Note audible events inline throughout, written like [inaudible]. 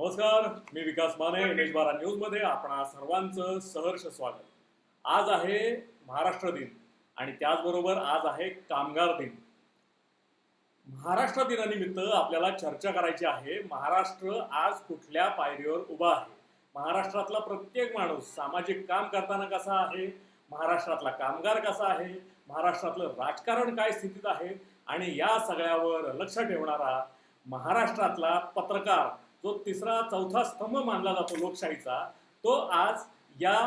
नमस्कार मी विकास माने एम बारा न्यूजमध्ये आपणा सर्वांचं सहर्ष स्वागत. आज आहे महाराष्ट्र दिन आणि त्याचबरोबर आज आहे कामगार दिन. महाराष्ट्र दिनानिमित्त आपल्याला चर्चा करायची आहे महाराष्ट्र आज कुठल्या पायरीवर उभा आहे? महाराष्ट्रातला प्रत्येक माणूस सामाजिक काम करताना कसा आहे? महाराष्ट्रातला कामगार कसा आहे? महाराष्ट्रातलं राजकारण काय स्थितीत आहे? आणि या सगळ्यावर लक्ष ठेवणारा महाराष्ट्रातला पत्रकार जो तिसरा चौथा स्तंभ मानला जातो लोकशाहीचा तो आज या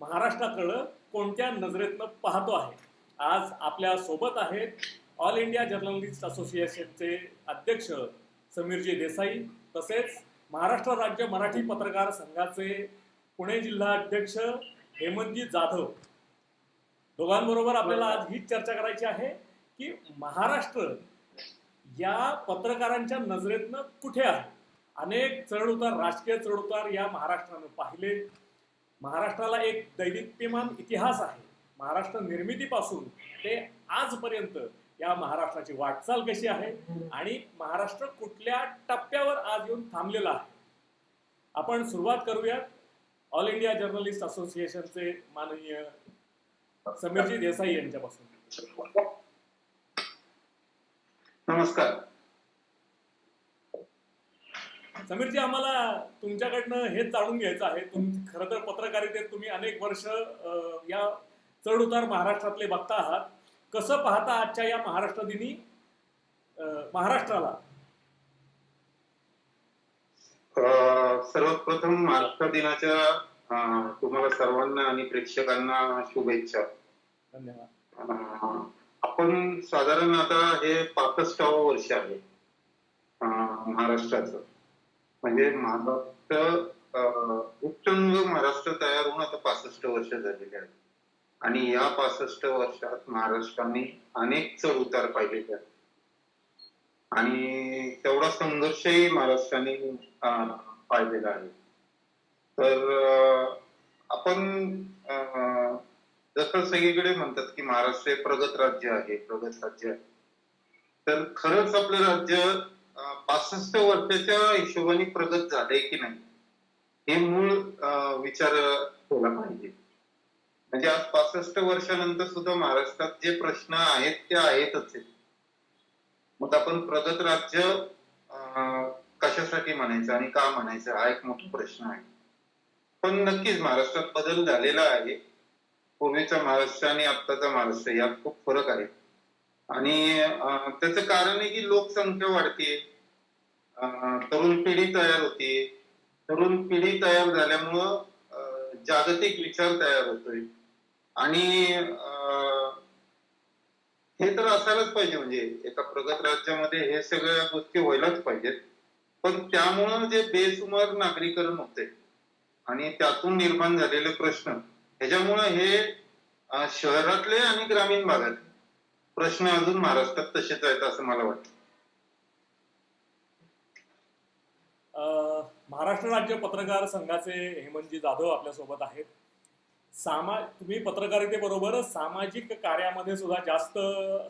महाराष्ट्राकडं कोणत्या नजरेतनं पाहतो आहे? आज आपल्यासोबत आहेत ऑल इंडिया जर्नलिस्ट असोसिएशनचे अध्यक्ष समीरजी देसाई तसेच महाराष्ट्र राज्य मराठी पत्रकार संघाचे पुणे जिल्हा अध्यक्ष हेमंतजी जाधव. दोघांबरोबर आपल्याला आज हीच चर्चा करायची आहे की महाराष्ट्र या पत्रकारांच्या नजरेतनं कुठे आहे? अनेक चढउतार राजकीय चढउतार या महाराष्ट्रानं पाहिले. महाराष्ट्राला एक दैदिप्यमान इतिहास आहे. महाराष्ट्र निर्मितीपासून ते आजपर्यंत या महाराष्ट्राची वाटचाल कशी आहे आणि महाराष्ट्र कुठल्या टप्प्यावर आज येऊन थांबलेला आहे? आपण सुरुवात करूयात. ऑल इंडिया जर्नलिस्ट असोसिएशनचे माननीय समीरजी देसाई यांच्यापासून. नमस्कार. समीरजी आम्हाला तुमच्याकडनं हेच जाणून घ्यायचं आहे. तुम खरं तर पत्रकारितेत तुम्ही अनेक वर्ष या चढउतार महाराष्ट्रातले बघता आहात. कसं पाहता आजच्या या महाराष्ट्र दिनी महाराष्ट्राला? सर्वप्रथम महाराष्ट्र दिनाच्या तुम्हाला सर्वांना आणि प्रेक्षकांना शुभेच्छा. धन्यवाद. आपण साधारण आता हे पासष्टावं वर्ष आहे महाराष्ट्राचं. म्हणजे महाराष्ट्र उच्चंग महाराष्ट्र तयार होऊन आता पासष्ट वर्ष झालेले आहेत. आणि या पासष्ट वर्षात महाराष्ट्राने अनेक चढ उतार पाहिलेले आहेत. आणि तेवढा संघर्षही महाराष्ट्राने पाहिलेला आहे. तर आपण जसं सगळीकडे म्हणतात की महाराष्ट्र हे प्रगत राज्य आहे प्रगत राज्य आहे. तर खरंच आपलं राज्य पासष्ट वर्षाच्या हिशोबाने प्रगत झालंय की नाही? हे मूळ विचार केला पाहिजे. म्हणजे आज पासष्ट वर्षानंतर सुद्धा महाराष्ट्रात जे प्रश्न आहेत ते आहेतच आहेत मग आपण प्रगत राज्य अं, कशासाठी म्हणायचं आणि का म्हणायचं? हा एक मोठा प्रश्न आहे. पण नक्कीच महाराष्ट्रात बदल झालेला आहे. पूर्वीचा महाराष्ट्र आणि आत्ताचा महाराष्ट्र यात खूप फरक आहे. आणि त्याचं कारण आहे की लोकसंख्या वाढते. तरुण पिढी तयार होते. तरुण पिढी तयार झाल्यामुळं जागतिक विचार तयार होतोय. आणि अं, हे तर असायलाच पाहिजे म्हणजे एका प्रगत राज्यामध्ये हे सगळ्या गोष्टी व्हायलाच पाहिजेत. पण त्यामुळं जे बेसुमार नागरीकरण होते आणि त्यातून निर्माण झालेले प्रश्न ह्याच्यामुळं हे शहरातले आणि ग्रामीण भागात प्रश्न अजून महाराष्ट्रात तसेच आहेत असं मला वाटतं. अं, महाराष्ट्र राज्य पत्रकार संघाचे हेमंतजी जाधव आपल्यासोबत आहेत. सामा तुम्ही पत्रकारितेबरोबर सामाजिक कार्यामध्ये सुद्धा जास्त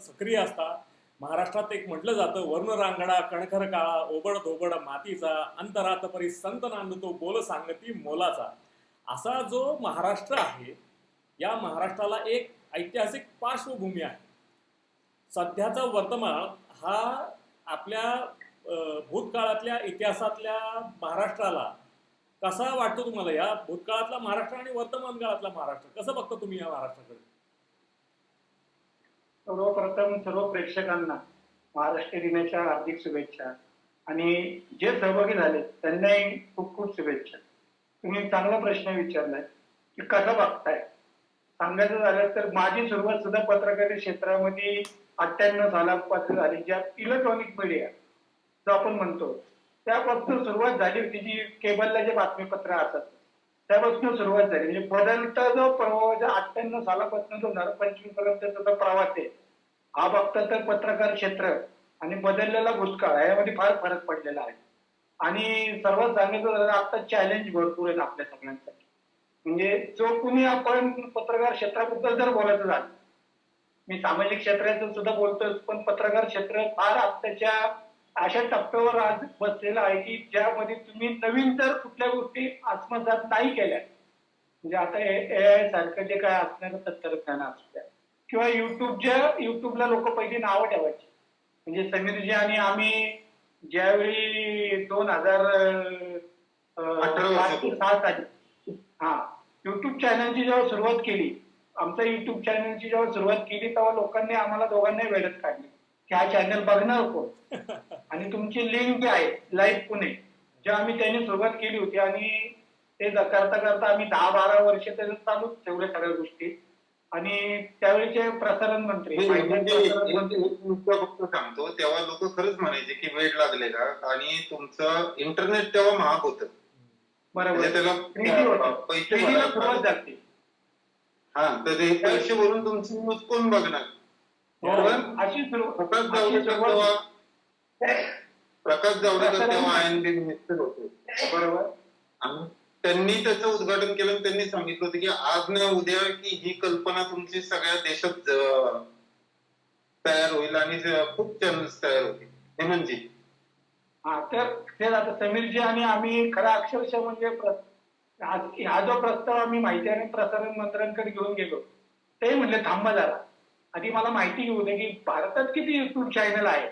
सक्रिय असता. महाराष्ट्रात एक म्हटलं जातं वर्ण रांगडा कणखर काळा ओबड धोबड मातीचा अंतरात परी संत नांदतो बोल सांगती मोलाचा. असा जो महाराष्ट्र आहे या महाराष्ट्राला एक ऐतिहासिक पार्श्वभूमी आहे. सध्याचा वर्तमान हा आपल्या भूतकाळातल्या इतिहासातल्या महाराष्ट्राला कसा वाटतो तुम्हाला? या भूतकाळातला महाराष्ट्र आणि वर्तमान काळातला महाराष्ट्र कसं बघता तुम्ही या महाराष्ट्राकडे? सर्वप्रथम सर्व प्रेक्षकांना महाराष्ट्र दिनाच्या हार्दिक शुभेच्छा आणि जे सहभागी झाले त्यांनाही खूप खूप शुभेच्छा. तुम्ही चांगला प्रश्न विचारलाय की कसं बघताय? सांगायचं झालं तर माझी सुरुवात सुद्धा पत्रकार क्षेत्रामध्ये अठ्ठ्याण्णव सालापासून झाली ज्या इलेक्ट्रॉनिक मीडिया जो आपण म्हणतो त्यापासून सुरुवात झाली होती जी केबलला जे बातमीपत्र असतात. त्यापासून सुरुवात झाली. म्हणजे बदलता जो प्रवाह जो अठ्ठ्याण्णव सालापासून जो दोन पंचवीस पर्यंतचा जो प्रवास आहे हा बघता तर पत्रकार क्षेत्र आणि बदललेला भूतकाळ यामध्ये फार फरक पडलेला आहे. आणि सर्वात सांगायचं झालं आता चॅलेंज भरपूर आहेत आपल्या सगळ्यांसाठी. म्हणजे जो कुणी आपण पत्रकार क्षेत्राबद्दल जर बोलायचं झालं मी सामाजिक क्षेत्राचं सुद्धा बोलतोय पण पत्रकार क्षेत्र फार आत्ताच्या अशा टप्प्यावर आज बसलेला आहे की ज्यामध्ये तुम्ही नवीन तर कुठल्या गोष्टी आत्मसात नाही केल्या. म्हणजे आता ए आय सारखं जे काय असणारं तंत्रज्ञान असू द्या. किंवा युट्यूबच्या युट्यूबला लोक पहिली नावं ठेवायची. म्हणजे समीरजी आणि आम्ही ज्यावेळी दोन हजार. सहा साली हा. युट्यूब चॅनलची जेव्हा सुरुवात केली आमच्या युट्यूब चॅनलची जेव्हा सुरुवात केली तेव्हा लोकांनी आम्हाला दोघांनाही वेळत काढली. की हा चॅनल बघणार कोण? [laughs] आणि तुमची लिंक जी आहे लाईव्ह पुणे. जे आम्ही त्यांनी सुरुवात केली होती आणि ते करता करता आम्ही दहा बारा वर्ष त्याचं चालूच ठेवल्या सगळ्या गोष्टी. आणि त्यावेळीचे प्रसारण मंत्री म्हणजे फक्त सांगतो तेव्हा लोक खरंच म्हणायचे की वेळ लागलेला आणि तुमचं इंटरनेट तेव्हा महाग होतं. बरोबर. त्याला 3D होतं. पैसे 3D ला भरावे सुरुवात लागले. झाली हा तर हे पैसे भरून तुमची न्यूज कोण बघणार? बरोबर? अशी सुरुवात प्रकाश जावडेकर तेव्हा प्रकाश जावडेकर तेव्हा आय एन बी मिनिस्टर होते. बरोबर. आणि त्यांनी त्याचं उद्घाटन केलं त्यांनी सांगितलं होतं की आज ना उद्या की ही कल्पना तुमची सगळ्या देशात तयार होईल आणि खूप चॅनल्स तयार होतील. हे म्हणजे हा तर ते आता समीरजी आणि आम्ही खरा अक्षरशः म्हणजे हा- जो प्रस्ताव आम्ही माहिती आणि प्रसारण मंत्र्यांकडे घेऊन गेलो ते म्हणले थांबा जरा. आधी मला माहिती घेऊ दे की भारतात किती युट्यूब चॅनल आहे.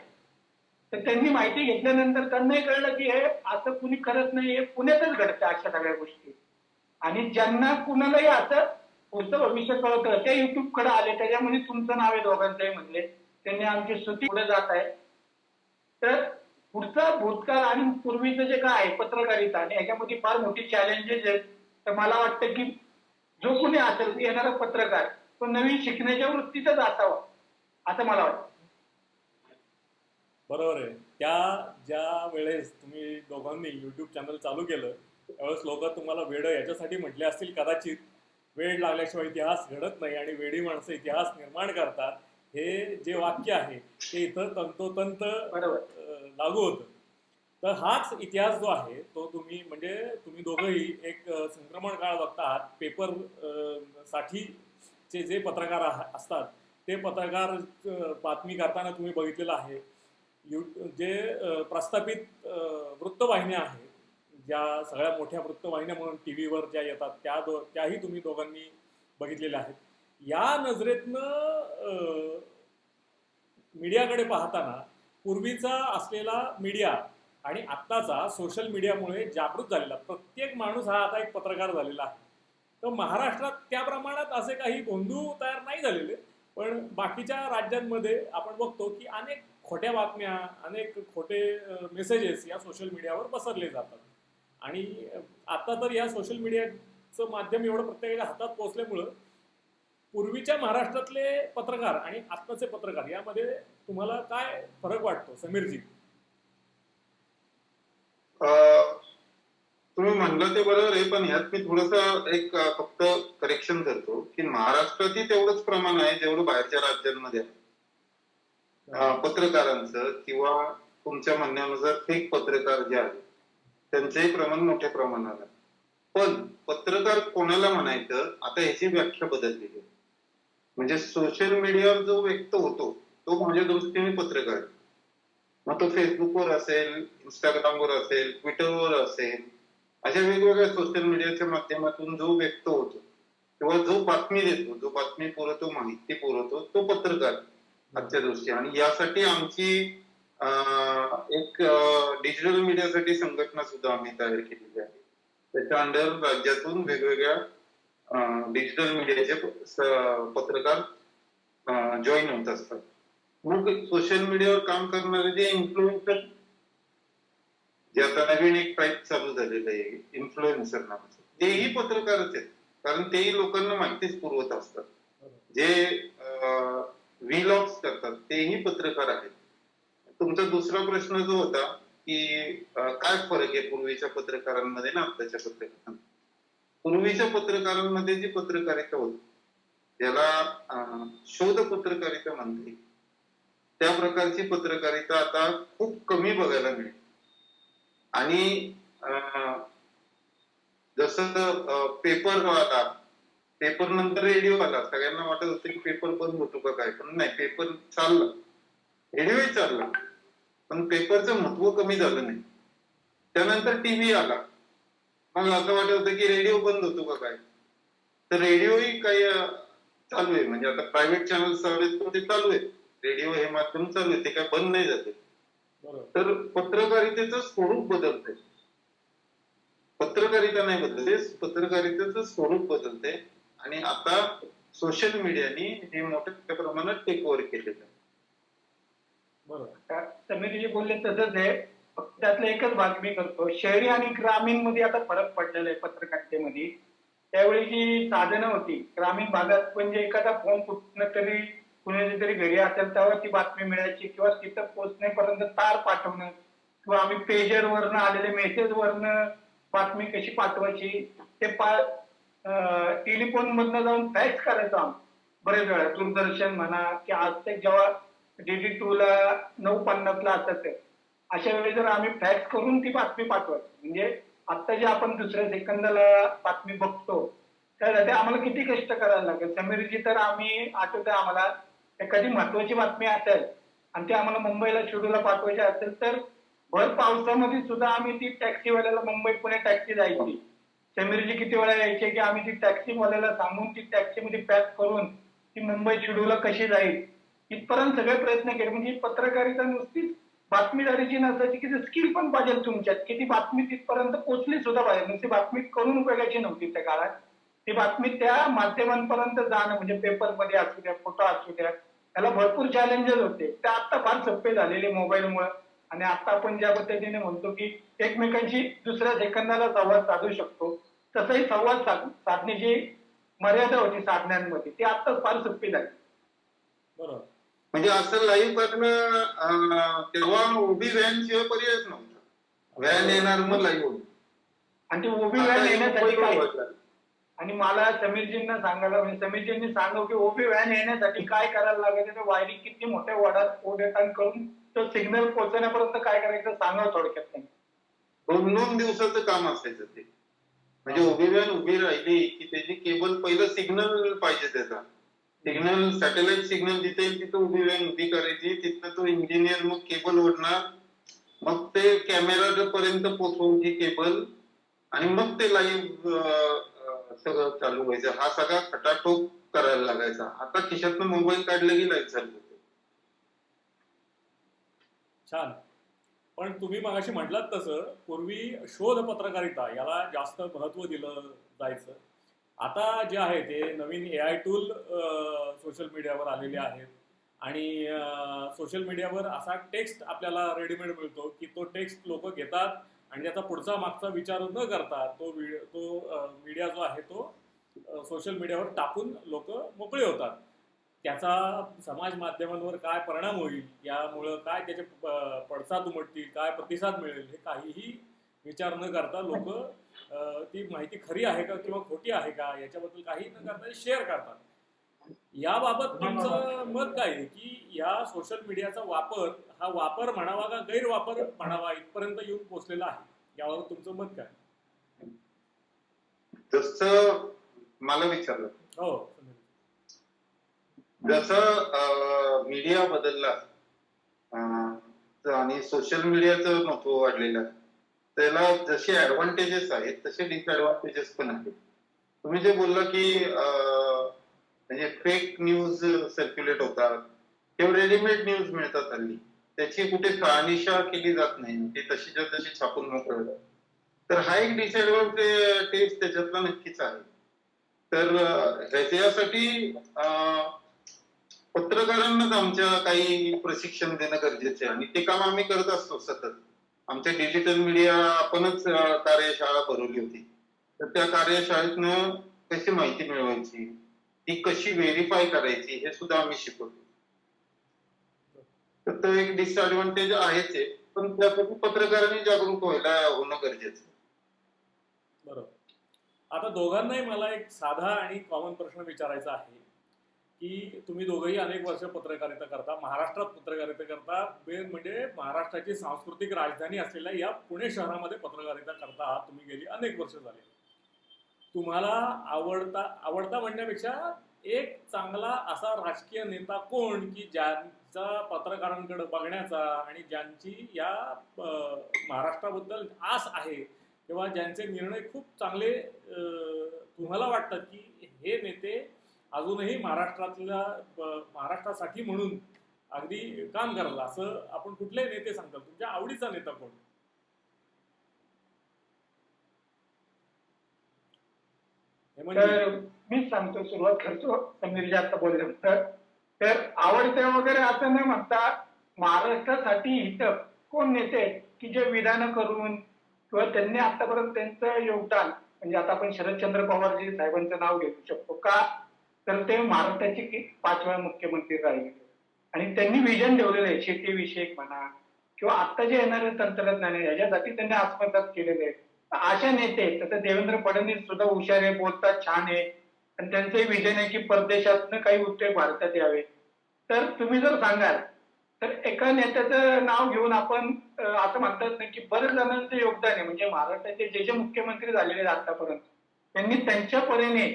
तर त्यांनी माहिती घेतल्यानंतर त्यांनाही कळलं की हे असं कुणी करत नाही हे पुण्यातच घडतं अशा सगळ्या गोष्टी. आणि ज्यांना कुणालाही असं पुढचं भविष्य कळतं ते युट्यूबकडे आले. त्याच्यामध्ये तुमचं नाव आहे दोघांचंही म्हणले. त्यांनी आमची स्तुती पुढे जात आहे. तर पुढचा भूतकाळ आणि पूर्वीचं जे काय आहे पत्रकारिता आणि याच्यामध्ये फार मोठी चॅलेंजेस आहेत. तर मला वाटतं की जो कोणी असेल येणारा पत्रकार तो नवीन शिकण्याच्या वृत्तीतच असावा असं मला वाटतं. बरोबर आहे. त्या ज्या वेळेस तुम्ही दोघांनी युट्यूब चॅनल चालू केलं त्यावेळेस लोक तुम्हाला वेड याच्यासाठी म्हटले असतील कदाचित. वेळ लागल्याशिवाय इतिहास घडत नाही आणि वेडी माणसं इतिहास निर्माण करतात. हे जे वाक्य आहे ते इथं तंतोतंत लागू होतं. तर हाच इतिहास जो आहे तो तुम्ही म्हणजे तुम्ही दोघंही एक संक्रमण काळ बघतात पेपर अं, साठीचे जे पत्रकार असतात ते पत्रकार बातमी करताना तुम्ही बघितलेलं आहे. यू जे प्रस्थापित वृत्तवाहिन्या आहेत ज्या सगळ्या मोठ्या वृत्तवाहिन्या म्हणून टी व्हीवर ज्या येतात त्या दो त्याही तुम्ही दोघांनी बघितलेल्या आहेत. या नजरेतनं मीडियाकडे पाहताना पूर्वीचा असलेला मीडिया आणि आत्ताचा सोशल मीडियामुळे जागृत झालेला प्रत्येक माणूस हा आता एक पत्रकार झालेला आहे. तर महाराष्ट्रात त्या प्रमाणात असे काही गोंधू तयार नाही झालेले पण बाकीच्या राज्यांमध्ये आपण बघतो की अनेक खोट्या बातम्या अनेक खोटे मेसेजेस या सोशल मीडियावर पसरले जातात. आणि आता तर या सोशल मीडियाचं माध्यम एवढं प्रत्येकाच्या हातात पोहोचल्यामुळं पूर्वीच्या महाराष्ट्रातले पत्रकार आणि आत्ताचे पत्रकार यामध्ये तुम्हाला काय फरक वाटतो? समीरजी. अं, तुम्ही म्हणलं ते बरोबर आहे पण ह्यात मी थोडस एक फक्त करेक्शन करतो की महाराष्ट्रातही तेवढंच प्रमाण आहे जेवढं बाहेरच्या राज्यांमध्ये आहे. पत्रकारांचं किंवा तुमच्या म्हणण्यानुसार फेक पत्रकार जे आहेत त्यांचंही प्रमाण मोठ्या प्रमाणात आहे. पण पत्रकार कोणाला म्हणायचं आता ह्याची व्याख्या बदललेली आहे. म्हणजे सोशल मीडियावर जो व्यक्त होतो तो माझ्या दृष्टीने पत्रकार. मग तो फेसबुकवर असेल इंस्टाग्रामवर असेल ट्विटरवर असेल अशा वेगवेगळ्या सोशल मीडियाच्या माध्यमातून जो व्यक्त होतो किंवा जो बातमी देतो जो बातमी पुरवतो माहिती पुरवतो तो पत्रकार आजच्या दृष्टी आणि यासाठी आमची एक डिजिटल मीडियासाठी संघटना सुद्धा आम्ही तयार केलेली आहे. त्याच्या अंडर राज्यातून वेगवेगळ्या डिजिटल मीडियाचे पत्रकार जॉईन होत असतात. मग सोशल मीडियावर काम करणारे जे इन्फ्लुएन्सर जे आता नवीन एक टाईप चालू झालेलं आहे इन्फ्लुएन्सर नावाचं. तेही पत्रकारच आहेत. कारण तेही लोकांना माहितीच पुरवत असतात. जे व्हिलॉग्स करतात तेही पत्रकार आहेत. तुमचा दुसरा प्रश्न जो होता की काय फरक आहे पूर्वीच्या पत्रकारांमध्ये ना आताच्या पत्रकारांमध्ये? पूर्वीच्या पत्रकारांमध्ये जी पत्रकारिता होती त्याला शोध पत्रकारिता म्हणते त्या प्रकारची पत्रकारिता आता खूप कमी बघायला मिळते. आणि अं, जसं पेपर आला पेपर नंतर रेडिओ आला. सगळ्यांना वाटत होतं की पेपर बंद होतो का काय? पण नाही पेपर चालला. रेडिओही चालला. पण पेपरचं महत्त्व कमी झालं नाही. त्यानंतर टीव्ही आला. मग असं वाटत होतं की रेडिओ बंद होतो का काय तर रेडिओही काही चालू आहे. म्हणजे आता प्रायव्हेट चॅनल चालू आहेत पण ते चालू आहे रेडिओ हे माध्यम चालू आहे ते काय बंद नाही जाते तर पत्रकारितेचं स्वरूप बदलते पत्रकारिता नाही बदलते पत्रकारितेचं स्वरूप बदलते. आणि आता सोशल मीडियानी हे मोठ्या प्रमाणात टेक ओव्हर केलेलं आहे. बरोबर. समीर जे बोलले तसंच आहे. त्यातला एकच भाग मी करतो. शहरी आणि ग्रामीणमध्ये आता फरक पडलेला आहे पत्रकारितेमध्ये. त्यावेळी जी साधनं होती ग्रामीण भागात म्हणजे एखादा फोन कुठनं तरी कुणाच्या तरी घरी असेल तेव्हा ती बातमी मिळायची किंवा तिथं पोहोचण्यापर्यंत तार पाठवणं किंवा आम्ही पेजर वरनं आलेले मेसेज वरनं बातमी कशी पाठवायची ते पा टेलिफोन मधनं जाऊन फॅक्स करायचो आम्ही. बरेच वेळा दूरदर्शन म्हणा की आज ते जेव्हा डीडी टू ला नऊ पन्नासला असत अशा वेळी जर आम्ही फॅक्स करून ती बातमी पाठवायची म्हणजे आता जे आपण दुसऱ्या सेकंदाला बातमी बघतो त्यासाठी आम्हाला किती कष्ट करायला लागेल? समीरजी तर आम्ही आठवतं आम्हाला एखादी महत्वाची बातमी असेल आणि ती आम्हाला मुंबईला शेड्यूलला पाठवायची असेल तर भर पावसामध्ये सुद्धा आम्ही ती टॅक्सीवाल्याला मुंबई पुणे टॅक्सी जायची. समीरजी किती वेळा यायचे की आम्ही ती टॅक्सीवाल्याला सांगून ती टॅक्सीमध्ये पॅक करून ती मुंबई शेड्यूलला कशी जाईल? इथपर्यंत सगळे प्रयत्न केले. म्हणजे पत्रकारिता नुसतीच बातमीदारीची नसायची की स्किल पण पाहिजे तुमच्यात. की ती बातमी तिथपर्यंत पोहोचली सुद्धा पाहिजे म्हणजे बातमी करून उपयोगाची नव्हती त्या काळात. ती बातमी त्या माध्यमांपर्यंत जाणं म्हणजे पेपरमध्ये असू द्या फोटो असू द्या त्याला भरपूर चॅलेंजेस होते. ते आता फार सोपे झालेले मोबाईलमुळे. आणि आता आपण ज्या पद्धतीने म्हणतो की एकमेकांशी दुसऱ्या सेकंदाला संवाद साधू शकतो. तसंही संवाद साध साधण्याची मर्यादा होती साधण्यांमध्ये ती आता फार सोपी झाली. बरोबर. म्हणजे असं लाईव्ह करणं तेव्हा उभी व्हॅन शिवाय पर्यायच नव्हता. व्हॅन येणार मग लाईव्ह होईल. आणि ती उभी व्हॅन येण्यासाठी काय. आणि मला समीरजींना सांगायला म्हणजे समीरजींनी सांगू की ओपी व्हॅन येण्यासाठी काय करायला लागायचं ते वायरिंग किती मोठ्या वडात ओढेतान करून तो सिग्नल पोहोचण्यापर्यंत काय करायचं सांगा थोडक्यात दोन दोन दिवसाचं काम असायचं ते. म्हणजे उभी व्हॅन उभी राहिली की त्याची केबल पहिलं सिग्नल पाहिजे त्याचा सिग्नल सॅटेलाइट सिग्नल जिथे येईल तिथं उभी व्हॅन उभी करायची. तिथं तो इंजिनियर मग केबल ओढणार. मग ते कॅमेरा पर्यंत पोहोचवायची केबल आणि मग ते लाईव्ह सगळं चालू व्हायचं. हा सगळा खटाटोप करायला लागायचा. आता खिशातनं मोबाईल काढले की लाईव्ह चालू होते. छान. पण तुम्ही मगाशी म्हटलात तसं पूर्वी शोध पत्रकारिता याला जास्त महत्त्व दिलं जायचं. आता जे आहे ते नवीन ए आय टूल सोशल मीडियावर आलेले आहेत. आणि सोशल मीडियावर असा टेक्स्ट आपल्याला रेडीमेड मिळतो की तो टेक्स्ट लोक घेतात आणि त्याचा पुढचा मागचा विचार न करता तो तो मीडिया जो आहे तो सोशल मीडियावर टाकून लोक मोकळे होतात. त्याचा समाज माध्यमांवर काय परिणाम होईल यामुळं काय त्याचे पडसाद उमटतील काय प्रतिसाद मिळेल हे काहीही विचार न करता लोक ती माहिती खरी आहे का किंवा खोटी आहे का याच्याबद्दल काही न करता शेअर करतात. याबाबत तुमचं मत काय आहे की या सोशल मीडियाचा वापर हा वापर म्हणावा का गैरवापर म्हणावा इथपर्यंत येऊन पोहोचलेला आहे? याबाबत तुमचं मत काय? जसं मला विचारलं. हो. जसं मीडिया बदलला आणि सोशल मीडियाचं महत्त्व वाढलेलं. आहे त्याला जसे ऍडव्हान्टेजेस आहेत तसे डिसएडव्हान्टेजेस पण आहेत. तुम्ही जे बोलला की म्हणजे फेक न्यूज सर्क्युलेट होतात किंवा रेडीमेड न्यूज मिळतात हल्ली. त्याची कुठे शहानिशा केली जात नाही ते तशीच्या तशी छापून मोकळे तर हा एक डिसएडव्हान्टेज त्याच्यातला नक्कीच आहे. तर ह्याच्यासाठी पत्रकारांनाच आमच्या काही प्रशिक्षण देणं गरजेचं आहे. आणि ते काम आम्ही करत असतो सतत. आमच्या डिजिटल मीडिया आपणच कार्यशाळा भरवली होती. तर त्या कार्यशाळेतनं कशी माहिती मिळवायची? ती कशी व्हेरीफाय करायची? हे सुद्धा आम्ही शिकवतो तर तो एक डिसएडव्हान्टेज आहेच आहे. पण त्यासाठी पत्रकारांनी जागरूक व्हायला होणं गरजेचं बरोबर. आता दोघांनाही मला एक साधा आणि कॉमन प्रश्न विचारायचा आहे. की तुम्ही दोघंही अनेक वर्ष पत्रकारिता करता महाराष्ट्रात पत्रकारिता करता मेन म्हणजे महाराष्ट्राची सांस्कृतिक राजधानी असलेल्या या पुणे शहरामध्ये पत्रकारिता करता आहात तुम्ही गेली अनेक वर्ष झाली. तुम्हाला आवडता आवडता म्हणण्यापेक्षा एक चांगला असा राजकीय नेता कोण की ज्यांचा पत्रकारांकडे बघण्याचा आणि ज्यांची या महाराष्ट्राबद्दल आस आहे किंवा ज्यांचे निर्णय खूप चांगले तुम्हाला वाटतात की हे नेते अजूनही महाराष्ट्रातल्या महाराष्ट्रासाठी म्हणून अगदी काम करायला असं आपण कुठले नेते सांगतात. तुमच्या आवडीचा नेता कोण? म्हणजे- मी सांगतो सुरुवात करतो समीर आता बोलले तर तर आवडते वगैरे असं न म्हणता महाराष्ट्रासाठी हित कोण नेते की जे विधानं करून किंवा त्यांनी आतापर्यंत त्यांचं योगदान म्हणजे आता आपण शरदचंद्र पवारजी साहेबांचं नाव घेऊ शकतो का? तर ते महाराष्ट्राचे पाच वेळा मुख्यमंत्री राहिले. आणि त्यांनी विजन ठेवलेलं आहे शेतीविषयक म्हणा किंवा आता जे येणारे तंत्रज्ञान आहे याच्यासाठी त्यांनी आत्मसात केलेले आहे. अशा नेते तसं देवेंद्र फडणवीस सुद्धा हुशार आहे बोलतात छान आहे. आणि त्यांचंही विजन आहे की परदेशातनं काही उद्योग भारतात यावे. तर तुम्ही जर सांगाल तर एका नेत्याचं नाव घेऊन आपण असं म्हणतात ना की बरेच जणांचं योगदान आहे. म्हणजे महाराष्ट्राचे जे जे मुख्यमंत्री झालेले आहेत आतापर्यंत त्यांनी त्यांच्या परीने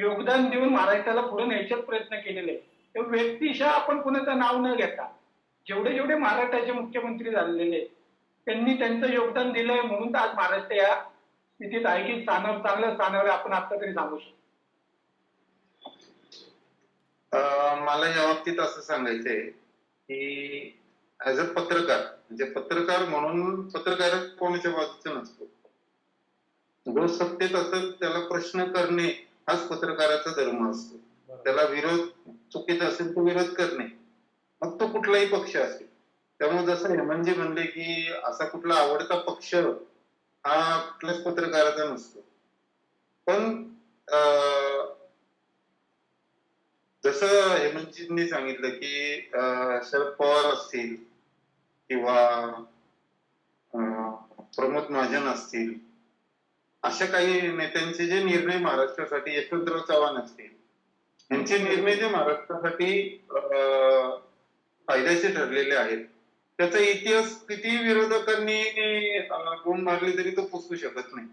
योगदान देऊन महाराष्ट्राला पुढे न्यायचे प्रयत्न केलेले आहे तर व्यक्तिशः आपण कुणाचं नाव न घेता जेवढे जेवढे महाराष्ट्राचे मुख्यमंत्री झालेले आहेत, त्यांनी त्यांचं योगदान दिलंय म्हणून तर आज महाराष्ट्र या स्थितीत आहे की स्थानावर चांगल्या स्थानावर आपण आता तरी सांगू शकतो. अं, मला या बाबतीत असं सांगायचंय की ऍज अ पत्रकार म्हणजे पत्रकार म्हणून पत्रकार कोणाच्या बाजूचा नसतो. जो सत्तेत असत त्याला प्रश्न करणे हाच पत्रकाराचा धर्म असतो. त्याला विरोध चुकीचा असेल तो विरोध करणे मग तो कुठलाही पक्ष असेल. त्यामुळे जसं हेमंतजी म्हणले की असा कुठला आवडता पक्ष हा कुठल्याच पत्रकाराचा नसतो. पण अं, जसं हेमंतजींनी सांगितलं की शरद पवार असतील किंवा प्रमोद महाजन असतील अशा काही नेत्यांचे जे निर्णय महाराष्ट्रासाठी यशवंतराव चव्हाण असतील यांचे निर्णय जे महाराष्ट्रासाठी अं, फायद्याचे ठरलेले आहेत त्याचा इतिहास किती विरोधकांनी गुण मारले तरी तो पुसू शकत नाही.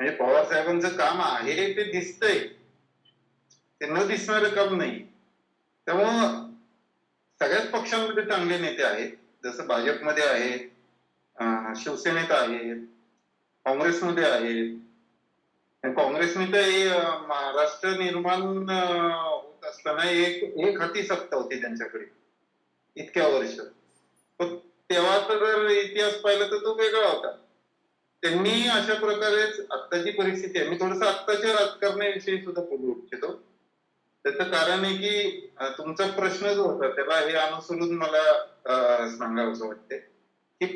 म्हणजे पवार साहेबांचं काम आहे ते दिसतंय ते न दिसणारं काम नाही. त्यामुळं सगळ्याच पक्षांमध्ये चांगले नेते आहेत जसं भाजपमध्ये आहेत शिवसेनेत आहेत काँग्रेसमध्ये आहेत आणि काँग्रेसने तर महाराष्ट्र निर्माण होत असताना एक एक हाती सत्ता होती त्यांच्याकडे. इतक्या वर्ष. पण तेव्हा तर जर इतिहास पाहिला तर तो वेगळा होता. त्यांनी अशा प्रकारेच आत्ताची परिस्थिती आहे. मी थोडस आत्ताच्या राजकारणाविषयी सुद्धा बोलू इच्छितो. त्याचं कारण आहे की तुमचा प्रश्न जो होता त्याला हे अनुसरून मला सांगावं असं वाटते की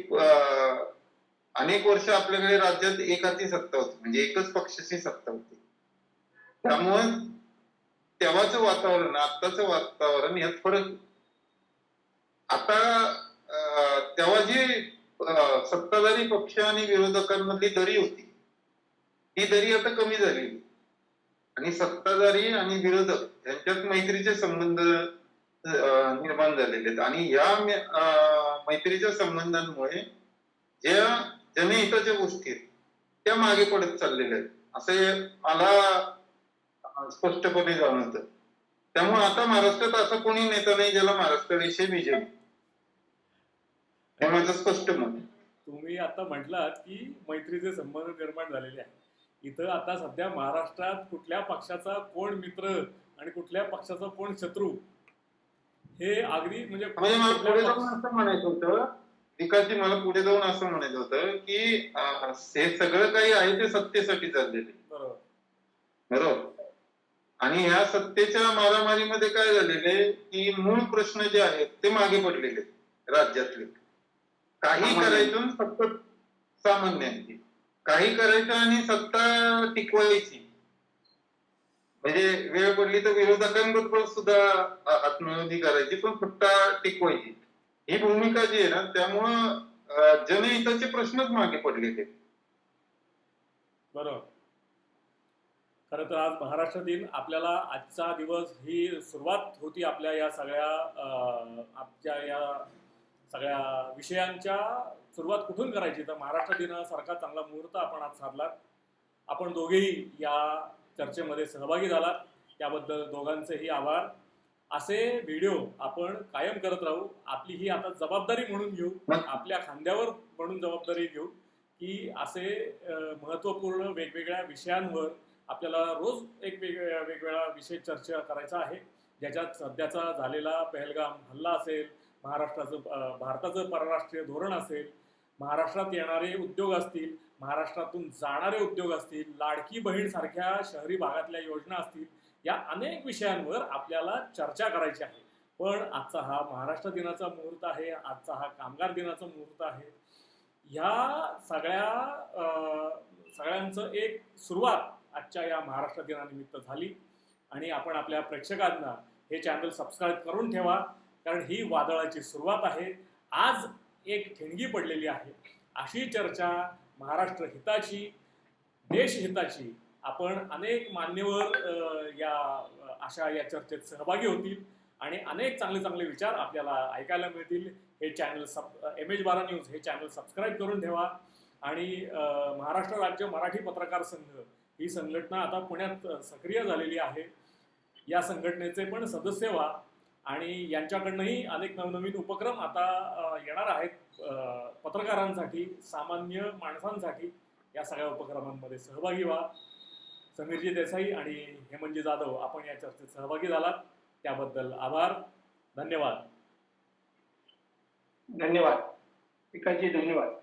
अनेक वर्ष आपल्याकडे राज्यात एक हाती सत्ता होती म्हणजे एकच पक्षाची सत्ता होती. त्यामुळं तेव्हाचं वातावरण आत्ताचं वातावरण यात फरक आता तेव्हा जी सत्ताधारी पक्ष आणि विरोधकांमधली दरी होती ती दरी आता कमी झाली आणि सत्ताधारी आणि विरोधक यांच्यात मैत्रीचे संबंध निर्माण झालेले आहेत. आणि या मैत्रीच्या संबंधांमुळे ज्या जनहिताच्या गोष्टी आहेत त्या मागे पडत चाललेल्या आहेत असे मला स्पष्टपणे जाणवतं त्यामुळे आता महाराष्ट्रात असा कोणी नेता नाही ज्याला महाराष्ट्राविषयी विजय. हे माझं स्पष्ट मत. तुम्ही आता म्हटलात की मैत्रीचे संबंध निर्माण झालेले आहेत इथं आता सध्या महाराष्ट्रात कुठल्या पक्षाचा कोण मित्र आणि कुठल्या पक्षाचा कोण शत्रू हे अगदी म्हणजे म्हणजे म्हणायचं होतं विकासजी मला पुढे जाऊन असं म्हणायचं होतं की हे सगळं काही आहे ते सत्तेसाठी चाललेलं बरोबर. आणि ह्या सत्तेच्या मारामारीमध्ये काय झालेले की मूळ प्रश्न जे आहेत ते मागे पडलेले राज्यातले. काही. करायचं सत्ता सामान्यांची काही करायचं आणि सत्ता टिकवायची. म्हणजे वेळ पडली तर विरोधकांबरोबर सुद्धा आत्मविरोधी करायची पण सत्ता टिकवायची. ही भूमिका जी आहे ना त्यामुळं जनहिताचे प्रश्नच मागे पडले ते. बरोबर. खरं तर आज महाराष्ट्र दिन आपल्याला आजचा दिवस ही सुरुवात होती आपल्या या सगळ्या आपल्या या सगळ्या विषयांच्या सुरुवात कुठून करायची? तर महाराष्ट्र दिनासारखा चांगला मुहूर्त आपण आज साधला आपण दोघेही या चर्चेमध्ये सहभागी झालात. त्याबद्दल दोघांचेही आभार. असे व्हिडिओ आपण कायम करत राहू. आपली ही आता जबाबदारी म्हणून घेऊ. आपल्या खांद्यावर म्हणून जबाबदारी घेऊ की असे महत्त्वपूर्ण वेगवेगळ्या विषयांवर आपल्याला रोज एक वेगवेगळ्या वेगवेगळा विषय चर्चा करायचा आहे. ज्याच्यात सध्याचा झालेला पहलगाम हल्ला असेल महाराष्ट्राचं भारताचं परराष्ट्रीय धोरण असेल महाराष्ट्रात येणारे उद्योग असतील महाराष्ट्रातून जाणारे उद्योग असतील लाडकी बहीण सारख्या शहरी भागातल्या योजना असतील या अनेक विषयांवर आपल्याला चर्चा करायची आहे. पण आजचा हा महाराष्ट्र दिनाचा मुहूर्त आहे आजचा हा कामगार दिनाचा मुहूर्त आहे. ह्या सगळ्या सगळ्यांचं एक सुरुवात आजच्या या महाराष्ट्र दिनानिमित्त झाली. आणि आपण आपल्या प्रेक्षकांना हे चॅनल सबस्क्राईब करून ठेवा कारण ही वादळाची सुरुवात आहे. आज एक ठिणगी पडलेली आहे. अशी चर्चा महाराष्ट्र हिताची देशहिताची आपण अनेक मान्यवर या अशा या चर्चेत सहभागी होतील आणि अनेक चांगले चांगले विचार आपल्याला ऐकायला मिळतील. हे चॅनल सब एम एच बारा न्यूज हे चॅनल सबस्क्राईब करून ठेवा. आणि महाराष्ट्र राज्य मराठी पत्रकार संघ ही संघटना आता पुण्यात सक्रिय झालेली आहे. या संघटनेचे पण सदस्य व्हा आणि यांच्याकडनंही अनेक नवनवीन उपक्रम आता येणार आहेत. पत्रकारांसाठी सामान्य माणसांसाठी या सगळ्या उपक्रमांमध्ये सहभागी व्हा. समीरजी देसाई आणि हेमंतजी जाधव आपण या चर्चेत सहभागी झालात. त्याबद्दल आभार. धन्यवाद. धन्यवाद. पिकाजी धन्यवाद.